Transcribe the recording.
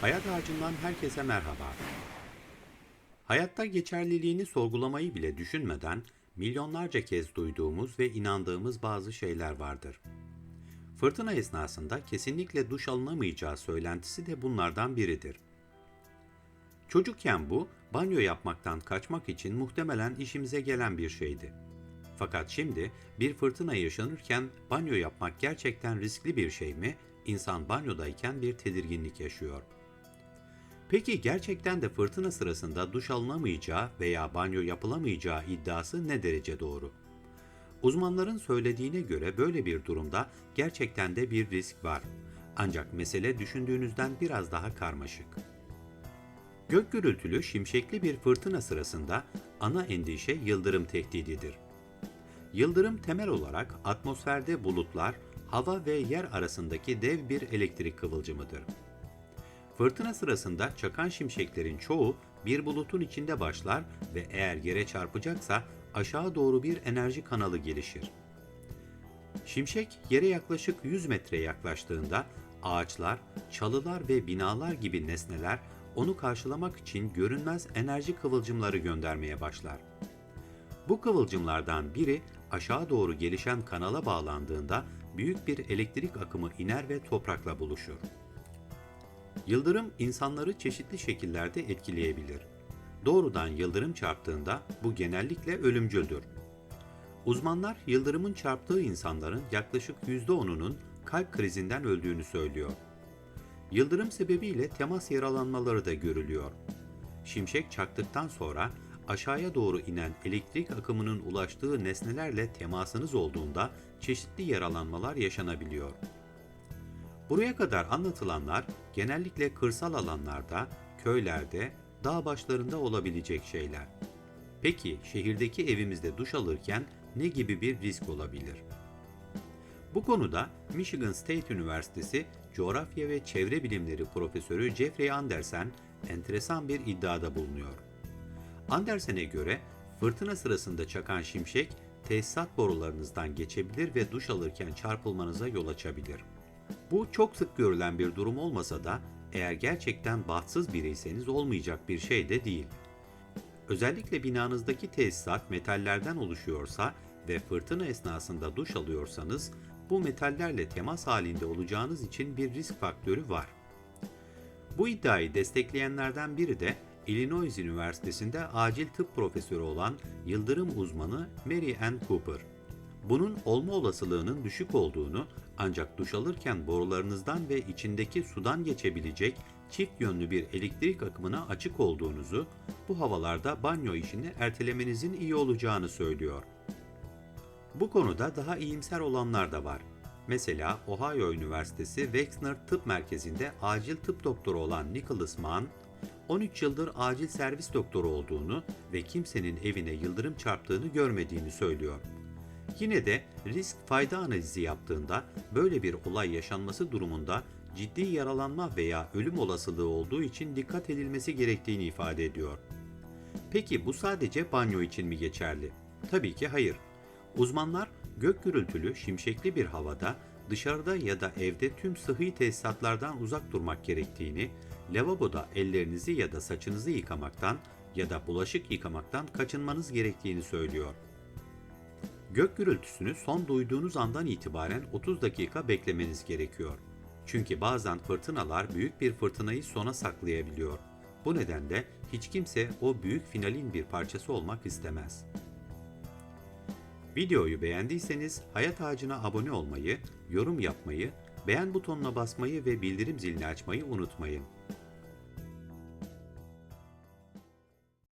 Hayat Ağacı'ndan herkese merhaba. Hayatta geçerliliğini sorgulamayı bile düşünmeden milyonlarca kez duyduğumuz ve inandığımız bazı şeyler vardır. Fırtına esnasında kesinlikle duş alınamayacağı söylentisi de bunlardan biridir. Çocukken bu, banyo yapmaktan kaçmak için muhtemelen işimize gelen bir şeydi. Fakat şimdi bir fırtına yaşanırken banyo yapmak gerçekten riskli bir şey mi? İnsan banyodayken bir tedirginlik yaşıyor. Peki gerçekten de fırtına sırasında duş alınamayacağı veya banyo yapılamayacağı iddiası ne derece doğru? Uzmanların söylediğine göre böyle bir durumda gerçekten de bir risk var. Ancak mesele düşündüğünüzden biraz daha karmaşık. Gök gürültülü, şimşekli bir fırtına sırasında ana endişe yıldırım tehdididir. Yıldırım temel olarak atmosferde bulutlar, hava ve yer arasındaki dev bir elektrik kıvılcımıdır. Fırtına sırasında çakan şimşeklerin çoğu bir bulutun içinde başlar ve eğer yere çarpacaksa aşağı doğru bir enerji kanalı gelişir. Şimşek yere yaklaşık 100 metreye yaklaştığında ağaçlar, çalılar ve binalar gibi nesneler onu karşılamak için görünmez enerji kıvılcımları göndermeye başlar. Bu kıvılcımlardan biri aşağı doğru gelişen kanala bağlandığında büyük bir elektrik akımı iner ve toprakla buluşur. Yıldırım insanları çeşitli şekillerde etkileyebilir. Doğrudan yıldırım çarptığında bu genellikle ölümcüldür. Uzmanlar yıldırımın çarptığı insanların yaklaşık %10'unun kalp krizinden öldüğünü söylüyor. Yıldırım sebebiyle temas yaralanmaları da görülüyor. Şimşek çaktıktan sonra aşağıya doğru inen elektrik akımının ulaştığı nesnelerle temasınız olduğunda çeşitli yaralanmalar yaşanabiliyor. Buraya kadar anlatılanlar genellikle kırsal alanlarda, köylerde, dağ başlarında olabilecek şeyler. Peki şehirdeki evimizde duş alırken ne gibi bir risk olabilir? Bu konuda Michigan State Üniversitesi Coğrafya ve Çevre Bilimleri Profesörü Jeffrey Andersen enteresan bir iddiada bulunuyor. Andersen'e göre fırtına sırasında çakan şimşek tesisat borularınızdan geçebilir ve duş alırken çarpılmanıza yol açabilir. Bu çok sık görülen bir durum olmasa da eğer gerçekten bahtsız biriyseniz olmayacak bir şey de değil. Özellikle binanızdaki tesisat metallerden oluşuyorsa ve fırtına esnasında duş alıyorsanız bu metallerle temas halinde olacağınız için bir risk faktörü var. Bu iddiayı destekleyenlerden biri de Illinois Üniversitesi'nde acil tıp profesörü olan yıldırım uzmanı Mary Ann Cooper. Bunun olma olasılığının düşük olduğunu ancak duş alırken borularınızdan ve içindeki sudan geçebilecek çift yönlü bir elektrik akımına açık olduğunuzu, bu havalarda banyo işini ertelemenizin iyi olacağını söylüyor. Bu konuda daha iyimser olanlar da var. Mesela Ohio Üniversitesi Wexner Tıp Merkezi'nde acil tıp doktoru olan Nicholas Mann, 13 yıldır acil servis doktoru olduğunu ve kimsenin evine yıldırım çarptığını görmediğini söylüyor. Yine de risk fayda analizi yaptığında böyle bir olay yaşanması durumunda ciddi yaralanma veya ölüm olasılığı olduğu için dikkat edilmesi gerektiğini ifade ediyor. Peki bu sadece banyo için mi geçerli? Tabii ki hayır. Uzmanlar gök gürültülü, şimşekli bir havada dışarıda ya da evde tüm sıhhi tesisatlardan uzak durmak gerektiğini, lavaboda ellerinizi ya da saçınızı yıkamaktan ya da bulaşık yıkamaktan kaçınmanız gerektiğini söylüyor. Gök gürültüsünü son duyduğunuz andan itibaren 30 dakika beklemeniz gerekiyor. Çünkü bazen fırtınalar büyük bir fırtınayı sona saklayabiliyor. Bu nedenle hiç kimse o büyük finalin bir parçası olmak istemez. Videoyu beğendiyseniz Hayat Ağacı'na abone olmayı, yorum yapmayı, beğen butonuna basmayı ve bildirim zilini açmayı unutmayın.